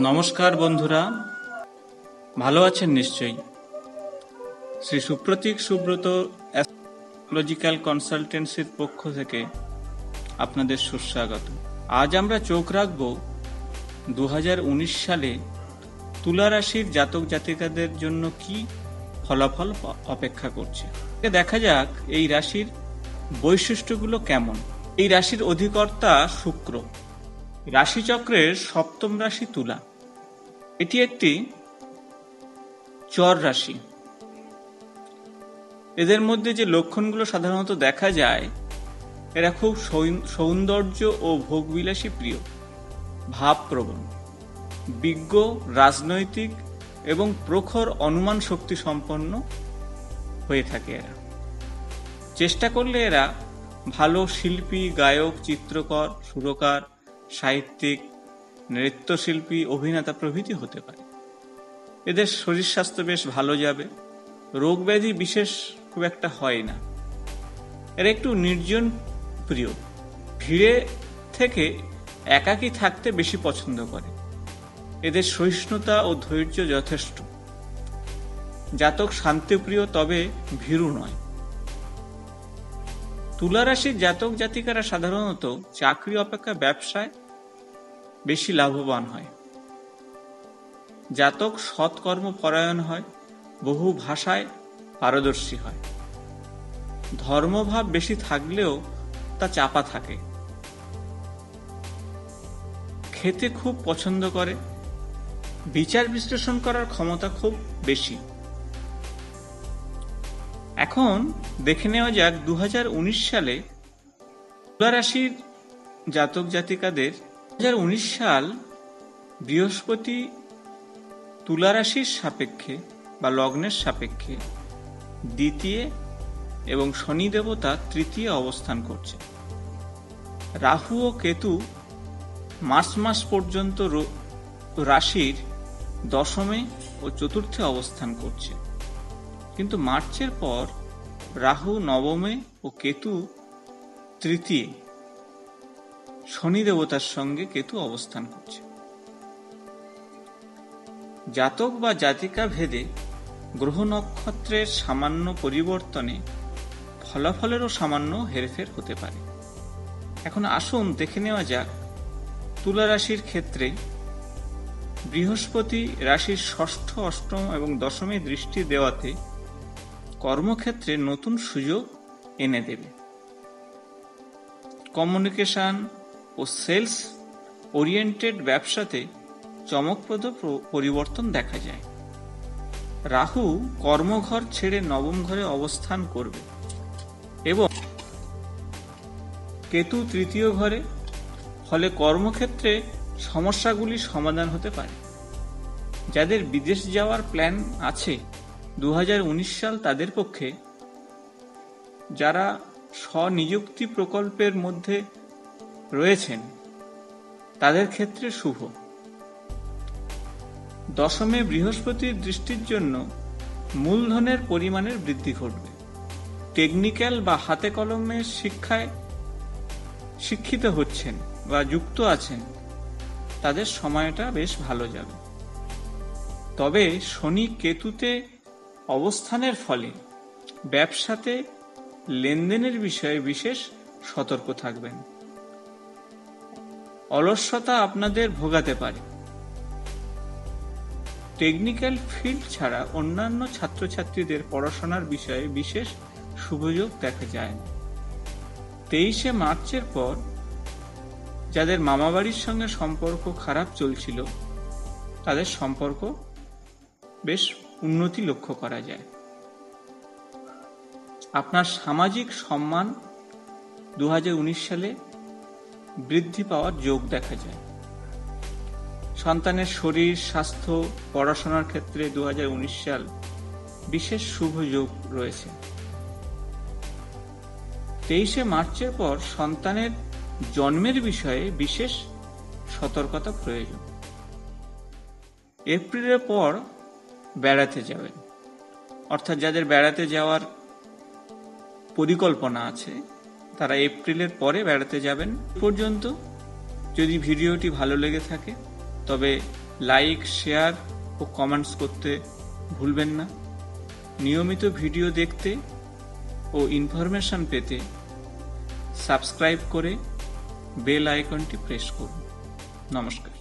নমস্কার বন্ধুরা। ভালো আছেন নিশ্চয়ই। শ্রী সুপ্রতীক সুব্রত অ্যাস্ট্রোলজিক্যাল কনসালটেন্সির পক্ষ থেকে আপনাদের সুস্বাগত। আজ আমরা চোখ রাখব দু হাজার উনিশ সালে তুলা রাশির জাতক জাতিকাদের জন্য কি ফলাফল অপেক্ষা করছে। দেখা যাক এই রাশির বৈশিষ্ট্যগুলো কেমন। এই রাশির অধিকর্তা শুক্র। রাশিচক্রের সপ্তম রাশি তুলা। এটি একটি চর রাশি। এদের মধ্যে যে লক্ষণগুলো সাধারণত দেখা যায়, এরা খুব সৌন- সৌন্দর্য ও ভোগবিলাসী প্রিয়, ভাবপ্রবণ, বিজ্ঞ, রাজনৈতিক এবং প্রখর অনুমান শক্তি সম্পন্ন হয়ে থাকে এরা। চেষ্টা করলে এরা ভালো শিল্পী, গায়ক, চিত্রকর, সুরকার সাহিত্যিক, নৃত্যশিল্পী, অভিনেতা প্রভৃতি হতে পারে। এদের শরীর স্বাস্থ্য বেশ ভালো যাবে। রোগ ব্যাধি বিশেষ খুব একটা হয় না। এরা একটু নির্জন প্রিয়। ভিড়ে থেকে একাকী থাকতে বেশি পছন্দ করে। এদের সহিষ্ণুতা ও ধৈর্য যথেষ্ট। জাতক শান্তিপ্রিয়, তবে ভীরু নয়। তুলা রাশির জাতক জাতিকারা সাধারণত চাকরি অপেক্ষা ব্যবসায় বেশি লাভবান হয়। জাতক সৎকর্ম পরায়ণ হয়, বহু ভাষায় পারদর্শী হয়। ধর্মভাব বেশি থাকলেও তা চাপা থাকে। খেতে খুব পছন্দ করে, বিচার বিশ্লেষণ করার ক্ষমতা খুব বেশি। এখন দেখে নেওয়া যাক দু হাজার উনিশ সালে তুলা রাশির জাতক জাতিকাদের দু হাজার উনিশ সাল বৃহস্পতি তুলা রাশির সাপেক্ষে বা লগ্নের সাপেক্ষে দ্বিতীয় এবং শনি দেবতা তৃতীয় অবস্থান করছে। রাহু ও কেতু মার্চ মাস পর্যন্ত রাশির দশমে ও চতুর্থে অবস্থান করছে। কিন্তু মার্চের পর রাহু নবমে ও কেতু তৃতীয়। শনি দেবতার সঙ্গে কেতু অবস্থান করছে। জাতক বা জাতিকা ভেদে গ্রহ নক্ষত্রের সামান্য পরিবর্তনে ফলাফলেরও সামান্য হেরফের হতে পারে। এখন আসুন দেখে নেওয়া যাক তুলা রাশির ক্ষেত্রে বৃহস্পতি রাশির ষষ্ঠ, অষ্টম এবং দশমে দৃষ্টি দেওয়াতে কর্মক্ষেত্রে নতুন সুযোগ এনে দেবে। কমিউনিকেশন ও সেলস ওরিয়েন্টেড ব্যবসাতে চমকপ্রদ পরিবর্তন দেখা যায়। রাহু কর্মঘর ছেড়ে নবম ঘরে অবস্থান করবে এবং কেতু তৃতীয় ঘরে, ফলে কর্মক্ষেত্রে সমস্যাগুলি সমাধান হতে পারে। যাদের বিদেশ যাওয়ার প্ল্যান আছে দু হাজার উনিশ সাল তাদের পক্ষে যারা স্বনিযুক্তি প্রকল্পের মধ্যে রয়েছেন, তাদের ক্ষেত্রে শুভ। দশমে বৃহস্পতির দৃষ্টির জন্য মূলধনের পরিমাণের বৃদ্ধি ঘটবে। টেকনিক্যাল বা হাতে কলমে শিক্ষায় শিক্ষিত হচ্ছেন বা যুক্ত আছেন, তাদের সময়টা বেশ ভালো যাবে। তবে শনি কেতুতে অবস্থানের ফলে ব্যবসাতে লেনদেনের বিষয়ে বিশেষ সতর্ক থাকবেন। অলস্যতা আপনাদের ভোগাতে পারে। টেকনিক্যাল ফিল্ড ছাড়া অন্যান্য ছাত্রছাত্রীদের পড়াশোনার বিষয়ে বিশেষ সুযোগ দেখা যায় না। তেইশে মার্চের পর যাদের মামাবাড়ির সঙ্গে সম্পর্ক খারাপ চলছিল, তাদের সম্পর্ক বেশ উন্নতি লক্ষ্য করা যায়। আপনার সামাজিক সম্মান দু হাজার উনিশ সালে বৃদ্ধি পাওয়ার যোগ দেখা যায়। সন্তানের শরীর, স্বাস্থ্য, পড়াশোনার ক্ষেত্রে দু হাজার উনিশ সাল বিশেষ শুভ যোগ রয়েছে। তেইশে মার্চের পর সন্তানের জন্মের বিষয়ে বিশেষ সতর্কতা প্রয়োজন। এপ্রিলের পর বেড়াতে যাবেন। অর্থাৎ যাদের বেড়াতে যাওয়ার পরিকল্পনা আছে, তারা এপ্রিলের পরে বেড়াতে যাবেন। পর্যন্ত যদি ভিডিওটি ভালো লেগে থাকে, তবে লাইক, শেয়ার ও কমেন্টস করতে ভুলবেন না। নিয়মিত ভিডিও দেখতে ও ইনফরমেশন পেতে সাবস্ক্রাইব করে বেল আইকনটি প্রেস করুন। নমস্কার।